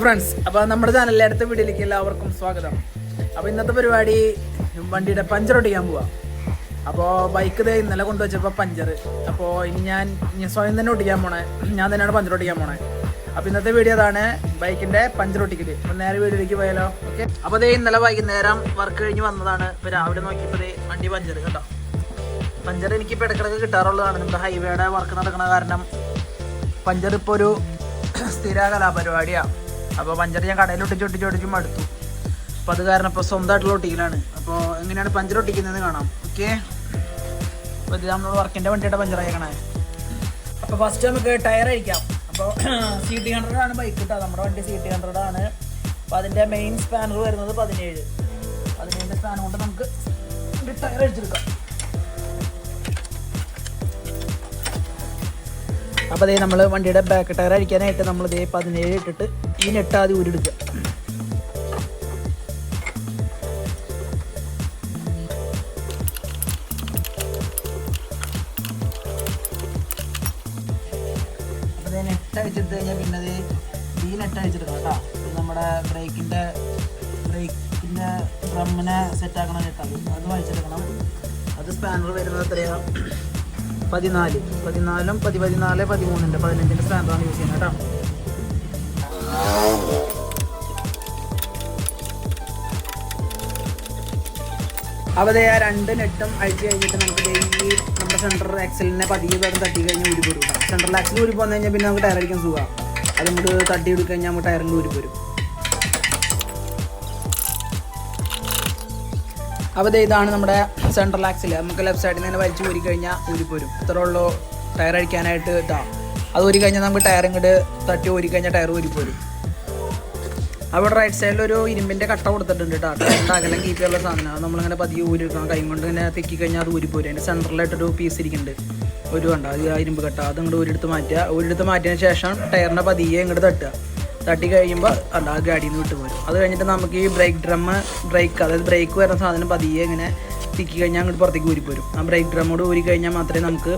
Friends അപ്പോൾ നമ്മുടെ ചാനലിലെ അടുത്ത വീഡിയോയിലേക്ക് എല്ലാവർക്കും സ്വാഗതം. അപ്പോൾ ഇന്നത്തെ പരിപാടി വണ്ടിയുടെ പഞ്ചർ ഒട്ടിക്കാൻ പോവാം. അപ്പോൾ ബൈക്ക് ദേ ഇന്നലെ കൊണ്ടുവച്ചപ്പോൾ പഞ്ചർ. അപ്പോൾ ഇനി ഞാൻ ഞാൻ സ്വയം തന്നെ ഒട്ടിക്കാൻ പോണേ. ഞാൻ തന്നെയാണ് പഞ്ചർ ഒട്ടിക്കാൻ പോണേ. അപ്പോൾ ഇന്നത്തെ വീഡിയോ അതാണ് ബൈക്കിന്റെ പഞ്ചർ ഒട്ടിക്കൽ. അപ്പോൾ നേരെ വീഡിയോയിലേക്ക് പോയാലോ? ഓക്കെ അപ്പോൾ ദേ ഇന്നലെ വൈകുന്നേരം വർക്ക് കഴിഞ്ഞ് വന്നതാണ്. ഇപ്പോൾ രാവിലെ നോക്കിയപ്പോൾ വണ്ടി പഞ്ചർ കേട്ടോ. പഞ്ചർ എനിക്ക് ഇപ്പോൾ ഇടക്കിടക്ക് കിട്ടാറുള്ളതാണ്. നമ്മുടെ ഹൈവേയുടെ വർക്ക് നടക്കുന്ന കാരണം പഞ്ചർ ഇപ്പോൾ ഒരു സ്ഥിര കലാപരിപാടിയാണ് അപ്പോൾ പഞ്ചർ ഞാൻ കടയിൽ ഒട്ടിച്ച് ഒട്ടിച്ച് ഒട്ടിച്ച് മടുത്തു. അപ്പോൾ അത് കാരണം ഇപ്പോൾ സ്വന്തമായിട്ടുള്ള ഒട്ടിക്കലാണ്. അപ്പോൾ എങ്ങനെയാണ് പഞ്ചർ ഒട്ടിക്കുന്നത് കാണാം. ഓക്കെ അപ്പോൾ ഇത് നമ്മൾ വർക്കിന്റെ വണ്ടിയുടെ പഞ്ചർ അയക്കണേ അപ്പോൾ ഫസ്റ്റ് നമുക്ക് ടയർ അഴിക്കാം. അപ്പോൾ സി ടി ഹൺഡ്രഡ് ആണ് ബൈക്ക് കിട്ടുക നമ്മുടെ വണ്ടി സി ടി ഹൺഡ്രഡ് ആണ് അപ്പോൾ അതിന്റെ മെയിൻ സ്പാനർ വരുന്നത് പതിനേഴ്. പതിനേഴിന്റെ സ്പാനർ കൊണ്ട് നമുക്ക് ടയർ അടിച്ചെടുക്കാം അപ്പോൾ അതേ നമ്മൾ വണ്ടിയുടെ ബാക്ക് ടയർ അടിക്കാനായിട്ട് നമ്മൾ ഇതേ പതിനേഴ് ഇട്ടിട്ട് ഈ നെട്ട് ആദ്യം അപ്പോൾ അതേ നെട്ട് കഴിഞ്ഞാൽ പിന്നെ അത് ഈ നെട്ട് അടിച്ചെടുക്കണം കേട്ടോ. നമ്മുടെ ബ്രേക്കിന്റെ ബ്രേക്കിന്റെ ഡ്രമ്മിനെ സെറ്റാക്കണം നെട്ടാണ്. അത് വായിച്ചെടുക്കണം അത് സ്പാനർ വരുന്നത് എത്രയാണ് പതിനാല്. പതിനാലും പതി പതിനാല് പതിമൂന്നിന്റെ പതിനഞ്ചിന്റെ സ്റ്റാൻഡാണ് യൂസ് ചെയ്യുന്നത് കേട്ടോ. അപ്പോൾ ആ രണ്ട് നെട്ടും അഴിച്ച് കഴിഞ്ഞിട്ട് നമുക്ക് ഡെയിലി നമ്മുടെ സെൻട്രൽ എക്സലിനെ പതിയെ വേഗം തട്ടി കഴിഞ്ഞാൽ ഊരി പോരും സെൻട്രൽ ആക്സിൽ ഊരി പോന്നു കഴിഞ്ഞാൽ പിന്നെ നമുക്ക് ടയർ അടിക്കാൻ സുഖമാണ് അത് നമുക്ക് തട്ടി എടുക്കഴിഞ്ഞാൽ നമുക്ക് ടയറിന്റെ ഊരി പോരും അപ്പോൾ ഇതാണ് നമ്മുടെ സെൻട്രൽ ആക്സിൽ നമുക്ക് ലെഫ്റ്റ് സൈഡിൽ നിന്ന് വലിച്ചു ഊരി കഴിഞ്ഞാൽ ഊരി പോരും. ഇത്ര ഉള്ളൂ. ടയർ അടിക്കാനായിട്ട് ഇതാ. അത് ഊരി കഴിഞ്ഞാൽ നമുക്ക് ടയർ ഇങ്ങോട്ട് തട്ടി ഊരി കഴിഞ്ഞാൽ ടയർ ഊരി പോരും. അവിടെ റൈറ്റ് സൈഡിൽ ഒരു ഇരുമ്പിന്റെ കട്ട കൊടുത്തിട്ടുണ്ട് കേട്ടോ ടയറിന്റെ അകലം കീപ്പ് ചെയ്യാനുള്ള സാധനം അത് നമ്മളിങ്ങനെ പതിയെ ഊരി എടുക്കണം കൈ കൊണ്ട് ഇങ്ങനെ തെക്കി കഴിഞ്ഞാൽ അത് ഊരി പോരും. അതിന്റെ സെന്ററിലായിട്ടൊരു പീസ് ഇരിക്കുന്നുണ്ട്. ഒരു കണ്ട. അത് ആ ഇരുമ്പ് കട്ട. അത് ഇങ്ങോട്ട് ഒരിടത്ത് മാറ്റുക. ഒരിടത്ത് മാറ്റിയതിന് ശേഷം ടയറിന്റെ പതിയെ ഇങ്ങോട്ട് തട്ടുക. തട്ടി കഴിയുമ്പോൾ ആ ഗാഡിയിൽ നിന്ന് വിട്ട് പോരും. അത് കഴിഞ്ഞിട്ട് നമുക്ക് ഈ ബ്രേക്ക് ഡ്രം ബ്രേക്ക് അതായത് ബ്രേക്ക് വരുന്ന സാധനം പതിയെ ഇങ്ങനെ തിക്കി കഴിഞ്ഞാൽ അങ്ങോട്ട് പുറത്തേക്ക് ഊരി പോരും. ആ ബ്രേക്ക് ഡ്രമ്മോട് ഊരി കഴിഞ്ഞാൽ മാത്രമേ നമുക്ക്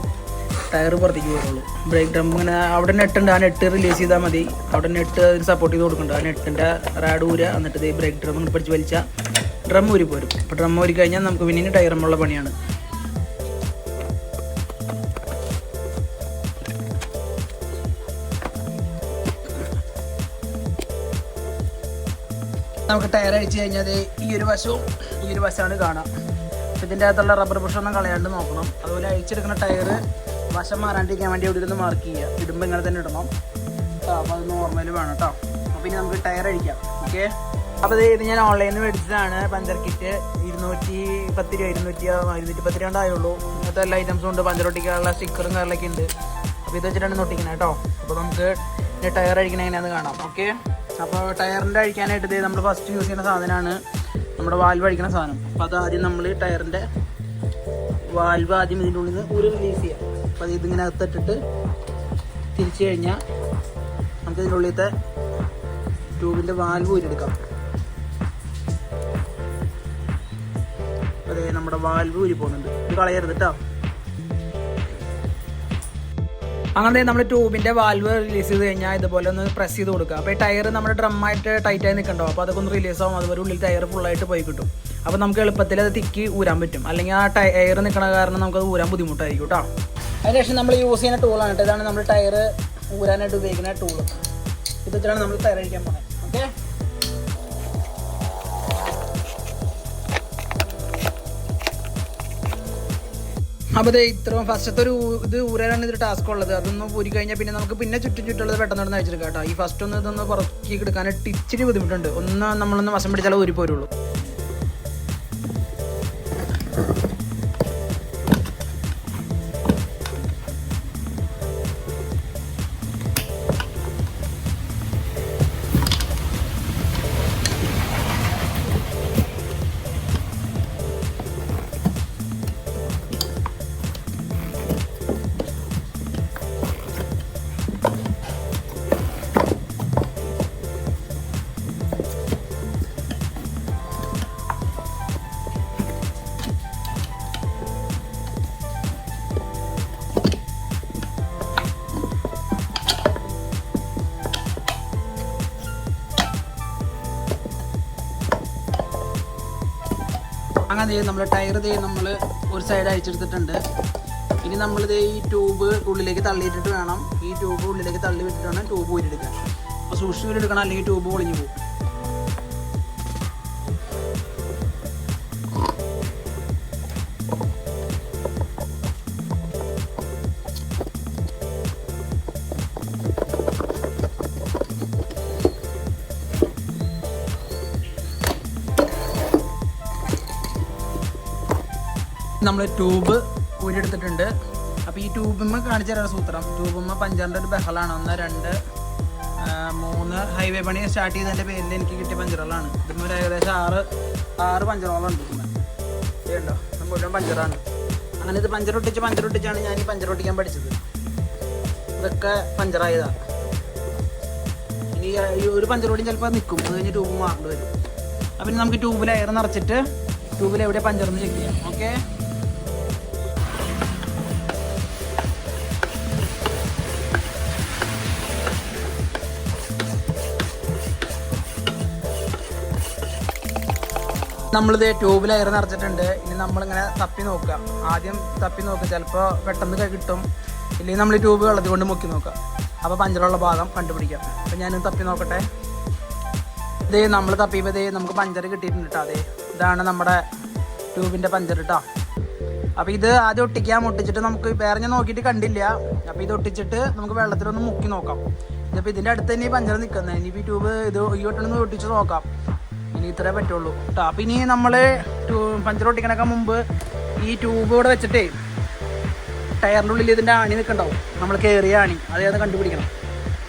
ടയർ പുറത്തേക്ക് വരുള്ളൂ ബ്രേക്ക് ഡ്രം ഇങ്ങനെ അവിടെ നെട്ടുണ്ട് ആ നെറ്റ് റിലീസ് ചെയ്താൽ മതി. അവിടെ നെറ്റ് അതിന് സപ്പോർട്ട് ചെയ്ത് കൊടുക്കുന്നുണ്ട്. ആ നെറ്റിന്റെ റാഡ് ഊരുക എന്നിട്ട് ഈ ബ്രേക്ക് ഡ്രം ഇങ്ങോട്ട് പിടിച്ച് വലിച്ചാൽ ഡ്രം ഊരി പോരും. അപ്പോൾ ഡ്രം ഊരി കഴിഞ്ഞാൽ നമുക്ക് പിന്നെ ടയറുമുള്ള പണിയാണ്. നമുക്ക് ടയർ അടിച്ച് കഴിഞ്ഞാൽ ഈ ഒരു വശവും ഈ ഒരു വശമാണ് കാണാം. അപ്പോൾ ഇതിന്റെ അകത്തുള്ള റബ്ബർ ഒന്നും കളയാണ്ട് നോക്കണം. അതുപോലെ അഴിച്ചെടുക്കുന്ന ടയർ വശം മാറാണ്ടിരിക്കാൻ വേണ്ടി ഇവിടെ ഇരുന്ന് മാർക്ക് ചെയ്യുക. ഇടുമ്പോൾ ഇങ്ങനെ തന്നെ ഇടണം. അപ്പോൾ അത് നോർമൽ വേണം കേട്ടോ അപ്പോൾ ഇനി നമുക്ക് ടയർ അടിക്കാം ഓക്കെ അപ്പോൾ ഇത് ഞാൻ ഓൺലൈനിൽ നിന്ന് മേടിച്ചതാണ് പഞ്ചർ കിറ്റ് ഇരുന്നൂറ്റി പത്ത് രൂപ ഇരുന്നൂറ്റി ഇരുന്നൂറ്റി പത്ത് രൂപ ആയുള്ളൂ ഇങ്ങനത്തെ എല്ലാ ഐറ്റംസും ഉണ്ട്. പഞ്ചർ ഒട്ടിക്കാനുള്ള സ്റ്റിക്കറും കാര്യങ്ങളൊക്കെ ഉണ്ട്. അപ്പോൾ ഇത് വെച്ചിട്ടാണ് ഒട്ടിക്കുന്നത് കേട്ടോ അപ്പോൾ നമുക്ക് ടയർ അഴിക്കണ എങ്ങനെയാണെന്ന് കാണാം. ഓക്കെ അപ്പോൾ ടയറിന്റെ അഴിക്കാനായിട്ട് ഇത് നമ്മൾ ഫസ്റ്റ് യൂസ് ചെയ്യുന്ന സാധനമാണ് നമ്മുടെ വാൽവ് അഴിക്കുന്ന സാധനം. അപ്പോൾ അത് ആദ്യം നമ്മൾ ടയറിന്റെ വാൽവ് ആദ്യം ഇതിന്റെ ഉള്ളിൽ നിന്ന് ഊരി റിലീസ് ചെയ്യാം. അപ്പോൾ അത് ഇതിങ്ങനെ അകത്തിട്ടിട്ട് തിരിച്ചു കഴിഞ്ഞാൽ നമുക്ക് ഇതിന്റെ ഉള്ളിലത്തെ ട്യൂബിന്റെ വാൽവ് ഊരിയെടുക്കാം. അതെ നമ്മുടെ വാൽവ് ഊരി പോകുന്നുണ്ട് ഇത് കളയരുത് കേട്ടോ അങ്ങനെ നമ്മൾ ട്യൂബിന്റെ വാൽവ് റിലീസ് ചെയ്ത് കഴിഞ്ഞാൽ ഇതുപോലെ ഒന്ന് പ്രസ് ചെയ്ത് കൊടുക്കുക. അപ്പോൾ ടയർ നമ്മുടെ ഡ്രമ്മായിട്ട് ടൈറ്റ് ആയി നിൽക്കണ്ടോ? അപ്പോൾ അതൊക്കെ ഒന്ന് റിലീസ് ആവും. അതുപോലെ ഉള്ളിൽ ടയർ ഫുള്ളായിട്ട് പോയി കിട്ടും. അപ്പോൾ നമുക്ക് എളുപ്പത്തിൽ അത് തിക്കി ഊരാൻ പറ്റും. അല്ലെങ്കിൽ ആ ടയർ നിൽക്കണ കാരണം നമുക്ക് അത് ഊരാൻ ബുദ്ധിമുട്ടായിരിക്കും കേട്ടോ അതിനുശേഷം നമ്മൾ യൂസ് ചെയ്യുന്ന ടൂളാണ് കേട്ടോ ഇതാണ് നമ്മൾ ടയർ ഊരാനായിട്ട് ഉപയോഗിക്കുന്ന ടൂൾ ഇതൊക്കെയാണ് നമ്മൾ ടയർ അടിക്കാൻ പോകുന്നത് ഓക്കെ അപ്പോൾ ഇത് ഇത്രയും ഫസ്റ്റത്തെ ഒരു ഇത് ഊരാനാണ് ഇതൊരു ടാസ്ക് ഉള്ളത്. അതൊന്ന് ഊരി കഴിഞ്ഞാൽ പിന്നെ നമുക്ക് പിന്നെ ചുറ്റും ചുറ്റുള്ളത് പെട്ടെന്ന് നടന്ന് അയച്ചെടുക്കാം കേട്ടോ. ഈ ഫസ്റ്റ് ഒന്ന് ഇതൊന്ന് പുറത്തേക്ക് എടുക്കാനായിട്ട് ഇച്ചിരി ബുദ്ധിമുട്ടുണ്ട്. ഒന്ന് നമ്മളൊന്ന് വശം പിടിച്ചാലേ ഊരി പോരുള്ളൂ അങ്ങനെ ദേ നമ്മൾ ടയർ ദേ നമ്മൾ ഒരു സൈഡ് അയച്ചെടുത്തിട്ടുണ്ട് ഇനി നമ്മളിത് ഈ ട്യൂബ് ഉള്ളിലേക്ക് തള്ളിയിട്ടിട്ട് വേണം. ഈ ട്യൂബ് ഉള്ളിലേക്ക് തള്ളി വിട്ടിട്ട് വേണം ട്യൂബ് ഊരിയെടുക്കാൻ. അപ്പോൾ സൂക്ഷിച്ച് ഊരിയെടുക്കണം അല്ലെങ്കിൽ ട്യൂബ് പൊളിഞ്ഞു പോകും. നമ്മൾ ട്യൂബ് ഊരിയെടുത്തിട്ടുണ്ട്. അപ്പോൾ ഈ ട്യൂബുമ്മ കാണിച്ചു തരാം സൂത്രം. ട്യൂബുമ്മ പഞ്ചറിന്റെ ഒരു ബഹളാണ്. ഒന്ന് രണ്ട് മൂന്ന്. ഹൈവേ പണി സ്റ്റാർട്ട് ചെയ്തതിന്റെ പേരിൽ എനിക്ക് കിട്ടിയ പഞ്ചറുകളാണ് ഇതിന് ഒരു ഏകദേശം ആറ് ആറ് പഞ്ചറോളം ഉണ്ട് മുഴുവൻ പഞ്ചറാണ്. അങ്ങനെ ഇത് പഞ്ചറൊട്ടിച്ച് പഞ്ചറൊട്ടിച്ചാണ് ഞാൻ ഈ പഞ്ചർ ഒട്ടിക്കാൻ പഠിച്ചത്. ഇതൊക്കെ പഞ്ചറായതാണ് ഇനി ഒരു പഞ്ചർ കൂടി ചിലപ്പോൾ നിൽക്കും. അത് കഴിഞ്ഞ് ട്യൂബ് മാറേണ്ടി വരും. അപ്പം നമുക്ക് ട്യൂബിൽ എയർ നിറച്ചിട്ട് ട്യൂബിൽ എവിടെ പഞ്ചറെന്ന് ചെക്ക് ചെയ്യാം. ഓക്കെ നമ്മളിത് ട്യൂബിൽ എയർ നിറച്ചിട്ടുണ്ട്. ഇനി നമ്മളിങ്ങനെ തപ്പി നോക്കുക. ആദ്യം തപ്പി നോക്കുക. ചിലപ്പോൾ പെട്ടെന്ന് കിട്ടും. ഇല്ലെങ്കിൽ നമ്മൾ ട്യൂബ് വെള്ളത്തിൽ കൊണ്ട് മുക്കി നോക്കുക. അപ്പോൾ പഞ്ചറുള്ള ഭാഗം കണ്ടുപിടിക്കാം. അപ്പോൾ ഞാനും തപ്പി നോക്കട്ടെ. ഇത് നമ്മൾ തപ്പിയപ്പോൾ ഇതേ നമുക്ക് പഞ്ചർ കിട്ടിയിട്ടുണ്ട് കേട്ടോ അതെ ഇതാണ് നമ്മുടെ ട്യൂബിന്റെ പഞ്ചർ കേട്ടോ അപ്പോൾ ഇത് ആദ്യം ഒട്ടിക്കാൻ ഒട്ടിച്ചിട്ട് നമുക്ക് വേറെ ഞാൻ നോക്കിയിട്ട് കണ്ടില്ല. അപ്പോൾ ഇത് ഒട്ടിച്ചിട്ട് നമുക്ക് വെള്ളത്തിലൊന്ന് മുക്കി നോക്കാം. ഇതിപ്പോൾ ഇതിന്റെ അടുത്ത് തന്നെ ഈ പഞ്ചർ നിൽക്കുന്നത് ഇനിയിപ്പോൾ ഈ ട്യൂബ് ഇത് ഈ ഒട്ടിച്ച് നോക്കാം. ഇനി ഇത്രേ പറ്റുള്ളൂ. കേട്ടോ അപ്പം ഇനി നമ്മൾ പഞ്ചർ ഒട്ടിക്കണൊക്കെ മുമ്പ് ഈ ട്യൂബ് ഇവിടെ വെച്ചിട്ടേ ടയറിന്റെ ഉള്ളിൽ ഇതിന്റെ ആണി നിൽക്കണ്ടാവും നമ്മൾ കയറിയ ആണി അത് അത് കണ്ടുപിടിക്കണം.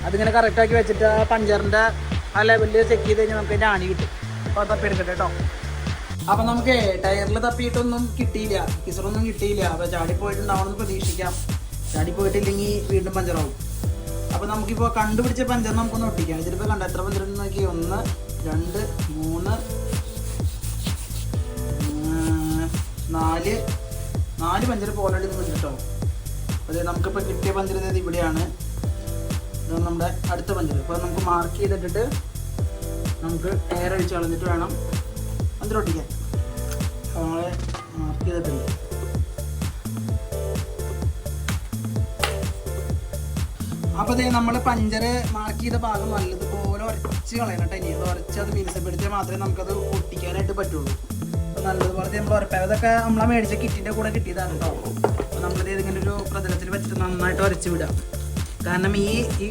അതിങ്ങനെ കറക്റ്റാക്കി വെച്ചിട്ട് ആ പഞ്ചറിന്റെ ആ ലെവലിൽ ചെക്ക് ചെയ്ത് കഴിഞ്ഞാൽ നമുക്ക് അതിന്റെ ആണി കിട്ടും. അപ്പോൾ അത് തപ്പിയെടുക്കട്ടെ കേട്ടോ അപ്പം നമുക്ക് ടയറിൽ തപ്പിയിട്ടൊന്നും കിട്ടിയില്ല. കിസറൊന്നും കിട്ടിയില്ല. അപ്പോൾ ചാടി പോയിട്ടുണ്ടാവണമെന്ന് പ്രതീക്ഷിക്കാം. ചാടി പോയിട്ടില്ലെങ്കിൽ വീണ്ടും പഞ്ചറാവും. അപ്പോൾ നമുക്കിപ്പോൾ കണ്ടുപിടിച്ച പഞ്ചർ നമുക്കൊന്ന് ഒട്ടിക്കാം. ഇതിലിപ്പോൾ കണ്ട എത്ര പഞ്ചർ ഉണ്ടെന്ന് നോക്കി ഒന്ന് രണ്ട് മൂന്ന് നാല്. നാല് പഞ്ചർ ഓൾറെഡി ഇത് കിട്ടോ അതെ നമുക്കിപ്പോൾ കിട്ടിയ പഞ്ചർ ഇത് ഇവിടെയാണ്. ഇതാണ് നമ്മുടെ അടുത്ത പഞ്ചർ. ഇപ്പോൾ നമുക്ക് മാർക്ക് ചെയ്തിട്ടിട്ട് നമുക്ക് എയർ അടിച്ച് കളഞ്ഞിട്ട് വേണം പഞ്ചർ ഒട്ടിക്കാൻ. അപ്പോൾ നമ്മൾ മാർക്ക് ചെയ്തിട്ടുണ്ട് അപ്പോൾ അതെ നമ്മൾ പഞ്ചർ മാർക്ക് ചെയ്ത ഭാഗം നല്ലതുപോലെ ഉരച്ച് കളയണം കേട്ടോ ഇനി അത് ഉരച്ച് അത് മിനുസപ്പെടുത്തിയാൽ മാത്രമേ നമുക്കത് ഒട്ടിക്കാനായിട്ട് പറ്റുള്ളൂ. അപ്പോൾ നല്ലതുപോലെ നമ്മൾ ഉരപ്പ അതൊക്കെ ആ മേടിച്ച കിറ്റിന്റെ കൂടെ കിട്ടിയതാണ് കേട്ടോ. അപ്പോൾ നമ്മളിത് ഇങ്ങനെ ഒരു പ്രതലത്തിൽ വെച്ചിട്ട് നന്നായിട്ട് ഉരച്ച് വിടാം. കാരണം ഈ ഈ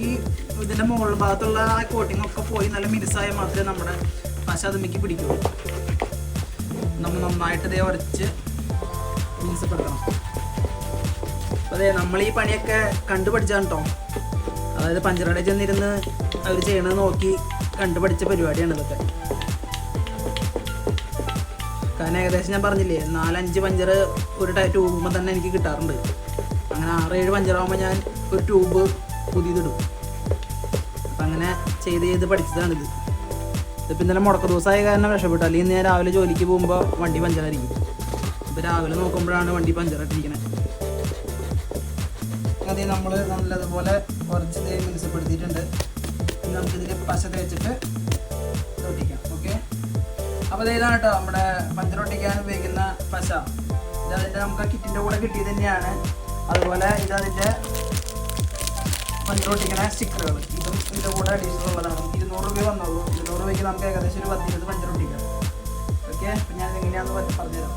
ഇതിന്റെ മുകൾ ഭാഗത്തുള്ള ആ കോട്ടിംഗ് ഒക്കെ പോയി നല്ല മിനുസായാൽ മാത്രമേ നമ്മുടെ പശ അതുമിക്ക് പിടിക്കുള്ളൂ. നമ്മൾ നന്നായിട്ട് ഇതേ ഉരച്ച് മിനുസപ്പെടുത്തണം അതെ നമ്മൾ ഈ പണിയൊക്കെ കണ്ടുപഠിച്ചാണ് കേട്ടോ. അതായത് പഞ്ചറട ചെന്നിരുന്ന് അവർ ചെയ്യണത് നോക്കി കണ്ടുപഠിച്ച പരിപാടിയാണ് ഇതൊക്കെ. കാരണം ഏകദേശം ഞാൻ പറഞ്ഞില്ലേ നാലഞ്ച് പഞ്ചർ ഒരു ട്യൂബുമ്പോൾ തന്നെ എനിക്ക് കിട്ടാറുണ്ട്. അങ്ങനെ ആറേഴ് പഞ്ചറാകുമ്പോൾ ഞാൻ ഒരു ട്യൂബ് പുതിയതിടും. അപ്പം അങ്ങനെ ചെയ്ത് ചെയ്ത് പഠിച്ചതാണിത്. ഇതിപ്പോൾ ഇന്നലെ മുടക്ക ദിവസമായ കാരണം രക്ഷപ്പെട്ടു. അല്ലെങ്കിൽ ഞാൻ രാവിലെ ജോലിക്ക് പോകുമ്പോൾ വണ്ടി പഞ്ചറായിരിക്കും. അപ്പം രാവിലെ നോക്കുമ്പോഴാണ് വണ്ടി പഞ്ചറായിട്ടിരിക്കുന്നത് അതെ നമ്മൾ നല്ലതുപോലെ കുറച്ച് മിനുസപ്പെടുത്തിയിട്ടുണ്ട് ഇനി വശത്ത് വെച്ചിട്ട് ഒട്ടിക്കാം ഓക്കെ അപ്പോൾ ഇതാണ് കേട്ടോ നമ്മുടെ പഞ്ചർ ഒട്ടിക്കാൻ ഉപയോഗിക്കുന്ന പശ. ഇതതിന്റെ നമുക്ക് കിറ്റിന്റെ കൂടെ കിട്ടിയത് തന്നെയാണ്. അതുപോലെ ഇതതിന്റെ ഒട്ടിക്കുന്ന സ്റ്റിക്കറുകൾ. ഇതും ഇതിന്റെ കൂടെ അഡീഷണൽ ഉള്ളതാണ്. ഇരുന്നൂറ് രൂപ വന്നുള്ളൂ. ഇരുന്നൂറ് രൂപയ്ക്ക് നമുക്ക് ഏകദേശം ഒരു പത്തിരുപത് പഞ്ചർ ഒട്ടിക്കാം. ഓക്കെ അപ്പം ഞാൻ എങ്ങനെയാണെന്ന് പറഞ്ഞുതരാം.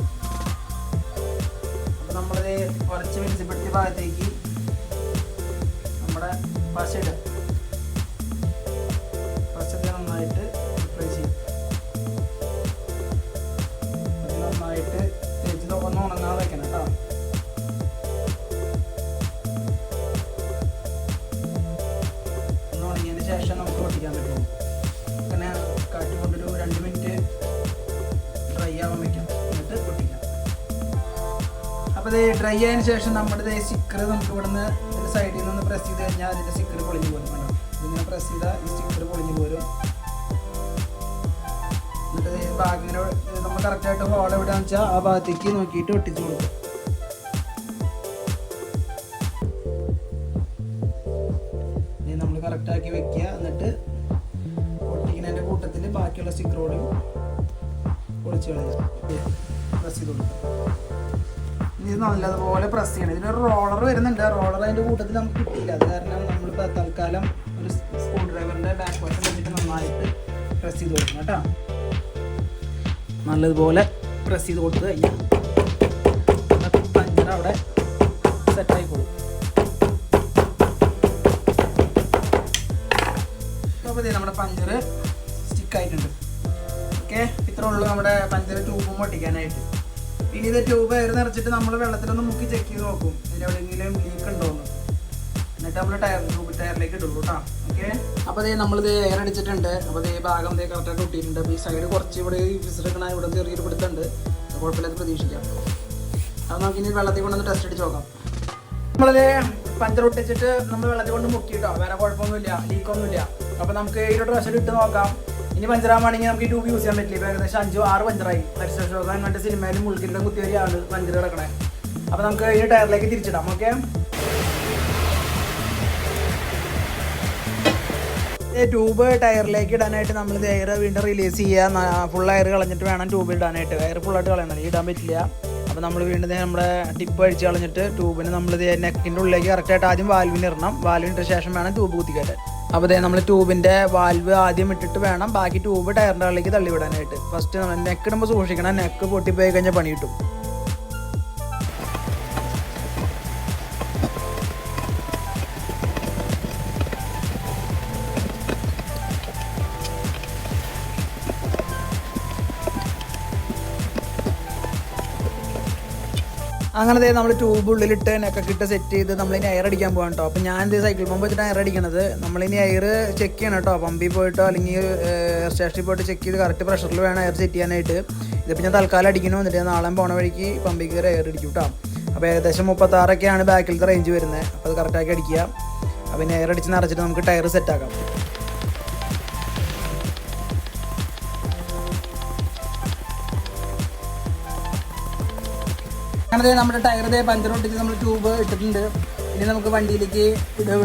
അപ്പോൾ നമ്മളിത് കുറച്ച് മിനുസപ്പെടുത്തിയ ഭാഗത്തേക്ക് നമ്മുടെ പശ ഇടുക. ഡ്രൈ ആയതിനു ശേഷം നമ്മുടെ സ്റ്റിക്കർ നമുക്ക് ഇവിടുന്ന് നിന്ന് സൈഡിൽ നിന്ന് പ്രസ് ചെയ്ത് കഴിഞ്ഞാൽ അതിന്റെ സ്റ്റിക്കർ പൊളിഞ്ഞു പോരും കണ്ടോ ഇതിങ്ങനെ പ്രസ് ചെയ്താൽ ഈ സ്റ്റിക്കർ പൊളിഞ്ഞു പോരും. എന്നിട്ട് ഈ ഇത് നമ്മൾ കറക്റ്റായിട്ട് ഹോൾ എവിടെയാണെന്ന് വെച്ചാൽ ആ ഭാഗത്തേക്ക് നോക്കിയിട്ട് ഒട്ടിച്ചു കൊടുക്കും. നമ്മൾ കറക്റ്റാക്കി വെക്കുക. എന്നിട്ട് ഒട്ടിക്കുന്നതിന്റെ കൂട്ടത്തിൽ ബാക്കിയുള്ള സ്റ്റിക്കറോടും പൊളിച്ച് കളയാം പ്രസ് ചെയ്ത് കൊടുക്കുക. ഇനി ഇത് നല്ലതുപോലെ പ്രസ് ചെയ്യണം. ഇതിനൊരു റോളർ വരുന്നുണ്ട്. റോളർ അതിന്റെ കൂട്ടത്തിൽ നമുക്ക് കിട്ടിയില്ല. അത് കാരണം നമ്മളിപ്പോൾ തൽക്കാലം ഒരു സ്ക്രൂ ഡ്രൈവറിന്റെ ബാക്ക് വശം വെച്ചിട്ട് നന്നായിട്ട് പ്രസ് ചെയ്ത് കൊടുക്കണം കേട്ടോ. നല്ലതുപോലെ പ്രസ് ചെയ്ത് കൊടുത്തു കഴിഞ്ഞാൽ പഞ്ചർ അവിടെ സെറ്റായിക്കോളും അപ്പോൾ നമ്മുടെ പഞ്ചർ സ്റ്റിക്ക് ആയിട്ടുണ്ട്. ഓക്കെ ഇത്ര ഉള്ളൂ നമ്മുടെ പഞ്ചർ ട്യൂബും പൊട്ടിക്കാനായിട്ട് ഇനി ഇത് ട്യൂബ് എയർ നിറച്ചിട്ട് നമ്മൾ വെള്ളത്തിലൊന്ന് മുക്കി ചെക്ക് ചെയ്ത് നോക്കും. ഇതിൽ എവിടെയെങ്കിലും ലീക്ക് ഉണ്ടോ എന്ന്. എന്നിട്ട് നമ്മൾ ടയർ ട്യൂബ് ടയറിലേക്ക് ഇടുള്ളൂ കേട്ടോ ഓക്കെ അപ്പോൾ ദേ നമ്മളിത് എയർ അടിച്ചിട്ടുണ്ട്. അപ്പോൾ ദേ ഭാഗം ഇതേ കറക്റ്റായിട്ട് ഒട്ടിയിട്ടുണ്ട്. അപ്പോൾ ഈ സൈഡ് കുറച്ച് ഇവിടെ ഈ വിസിറെടുക്കണ ഇവിടെ ചെറിയൊരു പിടുത്തുണ്ട്. കുഴപ്പമില്ലാതെ പ്രതീക്ഷിക്കാം. അപ്പോൾ നമുക്ക് ഇനി വെള്ളത്തിൽ കൊണ്ടൊന്ന് ടെസ്റ്റ് അടിച്ച് നോക്കാം. നമ്മളിത് പഞ്ചർ ഒട്ടിച്ചിട്ട് നമ്മൾ വെള്ളത്തിൽ കൊണ്ട് മുക്കിയിട്ടോ. വേറെ കുഴപ്പമൊന്നുമില്ല ലീക്കൊന്നുമില്ല അപ്പോൾ നമുക്ക് ഈ ഒരു ഇട്ട് നോക്കാം. ഇനി പഞ്ചറാവാണെങ്കിൽ നമുക്ക് ഈ ട്യൂബ് യൂസ് ചെയ്യാൻ പറ്റില്ല. ഇപ്പോൾ ഏകദേശം അഞ്ചോ ആറ് പഞ്ചറായി. പരിശോധന കണ്ട സിനിമയിലും മുൾക്കിന്റെ കുത്തി വരികയാണ് പഞ്ചർ കിടക്കണേ. അപ്പോൾ നമുക്ക് ഈ ടയറിലേക്ക് തിരിച്ചിടാം. ഓക്കെ? ട്യൂബ് ടയറിലേക്ക് ഇടാനായിട്ട് നമ്മൾ എയർ വീണ്ടും റിലീസ് ചെയ്യുക. ഫുൾ എയർ കളഞ്ഞിട്ട് വേണം ട്യൂബ് ഇടാനായിട്ട്. എയർ ഫുള്ളായിട്ട് കളയണം ഇടാൻ പറ്റില്ല. അപ്പോൾ നമ്മൾ വീണ്ടും നമ്മുടെ ടിപ്പ് അടിച്ച് കളഞ്ഞിട്ട് ട്യൂബിന് നമ്മൾ നെക്കിന്റെ ഉള്ളിലേക്ക് കറക്റ്റായിട്ട് ആദ്യം വാൽവിന് ഇടണം. വാൽവിന് ഇട്ട ശേഷം വേണം ട്യൂബ് കുത്തിക്കയറ്റാൻ അപ്പോൾ അതേ നമ്മൾ ട്യൂബിന്റെ വാൽവ് ആദ്യം ഇട്ടിട്ട് വേണം. ബാക്കി ട്യൂബ് ടയറിന്റെ ഉള്ളിലേക്ക് തള്ളിവിടാനായിട്ട്. ഫസ്റ്റ് നമ്മൾ നെക്ക് ഇടുമ്പോൾ സൂക്ഷിക്കണം. നെക്ക് പൊട്ടിപ്പോയി കഴിഞ്ഞാൽ പണി കിട്ടും. അങ്ങനെ ദേ നമ്മൾ ട്യൂബ് ഉള്ളിലിട്ട് നെക്കൊക്കെ ഇട്ട് സെറ്റ് ചെയ്ത് നമ്മളിനി എയർ അടിക്കാൻ പോകാൻ കേട്ടോ അപ്പോൾ ഞാൻ എന്ത് സൈക്കിൾ പമ്പ് വെച്ചിട്ടാണ് എയർ അടിക്കണത്. നമ്മളിനി എയർ ചെക്ക് ചെയ്യണം കേട്ടോ പമ്പിൽ പോയിട്ടോ അല്ലെങ്കിൽ എയർ സ്റ്റേഷനിൽ പോയിട്ട് ചെക്ക് ചെയ്ത് കറക്റ്റ് പ്രഷറിൽ വേണം എയർ സെറ്റ് ചെയ്യാനായിട്ട്. ഇതിപ്പോൾ ഞാൻ തൽക്കാലം അടിക്കണം. എന്നിട്ട് ഞാൻ നാളെ പോണ വഴിക്ക് പമ്പിൽ കയറി എയർ അടിക്കും കേട്ടോ അപ്പോൾ ഏകദേശം മുപ്പത്താറൊക്കെയാണ് ബാക്കിലത്തെ റേഞ്ച് വരുന്നത്. അപ്പോൾ അത് കറക്റ്റാക്കി അടിക്കുക. അപ്പോൾ പിന്നെ എയർ അടിച്ച് നിറച്ചിട്ട് നമുക്ക് ടയർ സെറ്റാക്കാം അങ്ങനെ നമ്മുടെ ടയർ പഞ്ചർ ഒട്ടിച്ച് നമ്മൾ ട്യൂബ് ഇട്ടിട്ടുണ്ട്. ഇനി നമുക്ക് വണ്ടിയിലേക്ക് ഇടുക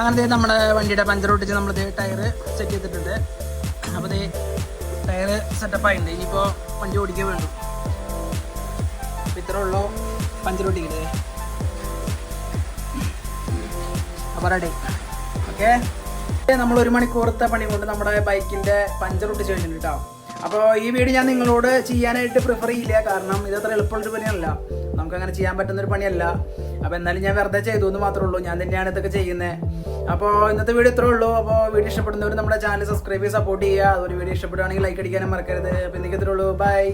അങ്ങനത്തെ നമ്മുടെ വണ്ടിയുടെ പഞ്ചർ ഒട്ടിച്ച് നമ്മൾ ടയർ സെറ്റ് ചെയ്തിട്ടുണ്ട്. അപ്പോൾ ദേ ടയർ സെറ്റപ്പ് ആയിട്ടുണ്ട്. ഇനിയിപ്പോൾ വണ്ടി ഓടിക്കാൻ വേണ്ടു. ഇത്രേ ഉള്ളൂ പഞ്ചർ ഒട്ടിക്കുന്നത് അപ്പോൾ റെഡി ഓക്കെ നമ്മൾ ഒരു മണിക്കൂറത്തെ പണി കൊണ്ട് നമ്മുടെ ബൈക്കിന്റെ പഞ്ചർ ഒട്ടിച്ച് കഴിഞ്ഞിട്ടുണ്ട് കേട്ടോ അപ്പോൾ ഈ വീഡിയോ ഞാൻ നിങ്ങളോട് ചെയ്യാനായിട്ട് പ്രിഫർ ചെയ്യില്ല. കാരണം ഇത് അത്ര എളുപ്പമുള്ളൊരു പണിയല്ല. നമുക്ക് അങ്ങനെ ചെയ്യാൻ പറ്റുന്ന ഒരു പണിയല്ല. അപ്പോൾ എന്നാലും ഞാൻ വെറുതെ ചെയ്തു എന്ന് മാത്രമേ ഉള്ളൂ. ഞാൻ തന്നെയാണ് ഇതൊക്കെ ചെയ്യുന്നത് അപ്പോൾ ഇന്നത്തെ വീഡിയോ ഇത്രേ ഉള്ളൂ. അപ്പോൾ വീഡിയോ ഇഷ്ടപ്പെടുന്നവർ നമ്മുടെ ചാനൽ സബ്സ്ക്രൈബ് ചെയ്ത് സപ്പോർട്ട് ചെയ്യുക. അതൊരു വീഡിയോ ഇഷ്ടപ്പെടുകയാണെങ്കിൽ ലൈക്ക് അടിക്കാനും മറക്കരുത്. അപ്പോൾ ഇന്നേക്ക് ഇത്രേ ഉള്ളൂ. ബൈ